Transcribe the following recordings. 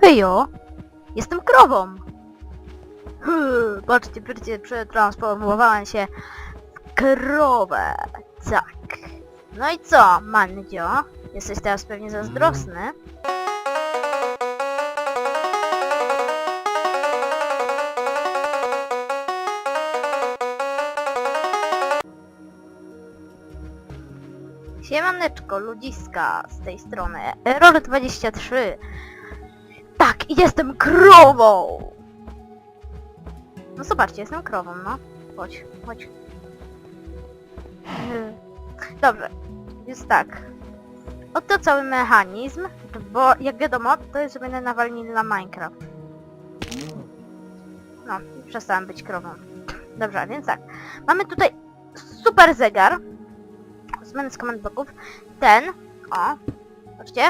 Hejo, jestem krową. Hy, Patrzcie, patrzcie, przetransformowałem się w krowę. Tak. No i co, Mandzio? Jesteś teraz pewnie zazdrosny. Siemaneczko, ludziska z tej strony. Error23. I jestem krową! No zobaczcie, jestem krową, no. Chodź, chodź. Yy. Dobrze, jest tak. Oto cały mechanizm, bo jak wiadomo, to jest zrobione na vanilla Minecraft. No, przestałem być krową. Dobrze, więc tak. Mamy tutaj super zegar. Zmiany z command blocków. Ten, o, zobaczcie,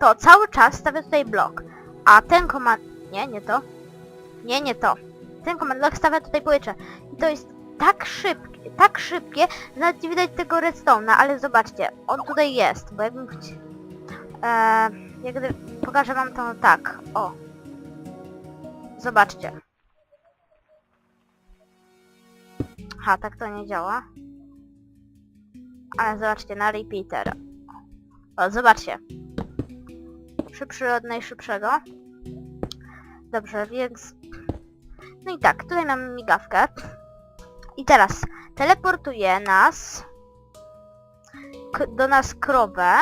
to cały czas stawia tutaj blok. A ten komand... Nie, nie to. Nie, nie to. Ten command block stawia tutaj powietrze. I to jest tak szybkie, tak szybkie, że nawet nie widać tego redstone'a, ale zobaczcie, on tutaj jest, bo jakbym chci... Eee, jak gdy... Pokażę wam to tak, o. Zobaczcie. Aha, tak to nie działa. Ale zobaczcie, na repeater. O, zobaczcie. Szybszy od najszybszego. Dobrze, więc... No i tak, tutaj mamy migawkę. I teraz teleportuje nas do nas krowę.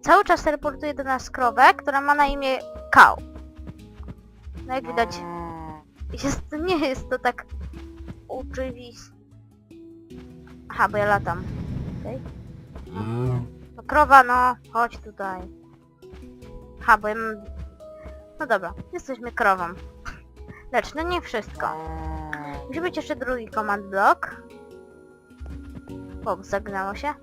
Cały czas teleportuje do nas krowę, która ma na imię Kał. No jak widać, jest, nie jest to tak oczywiste. Aha, bo ja latam. Okej. No krowa, no, chodź tutaj. Ha, bo ja mam... No dobra, jesteśmy krową. Lecz, no nie wszystko. Musi być jeszcze drugi command block. O, zagnało się.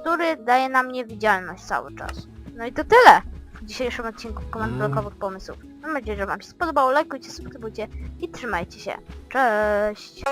Który daje nam niewidzialność cały czas. No i to tyle w dzisiejszym odcinku command blockowych pomysłów. Mam nadzieję, że wam się spodobało. Lajkujcie, subskrybujcie i trzymajcie się. Cześć!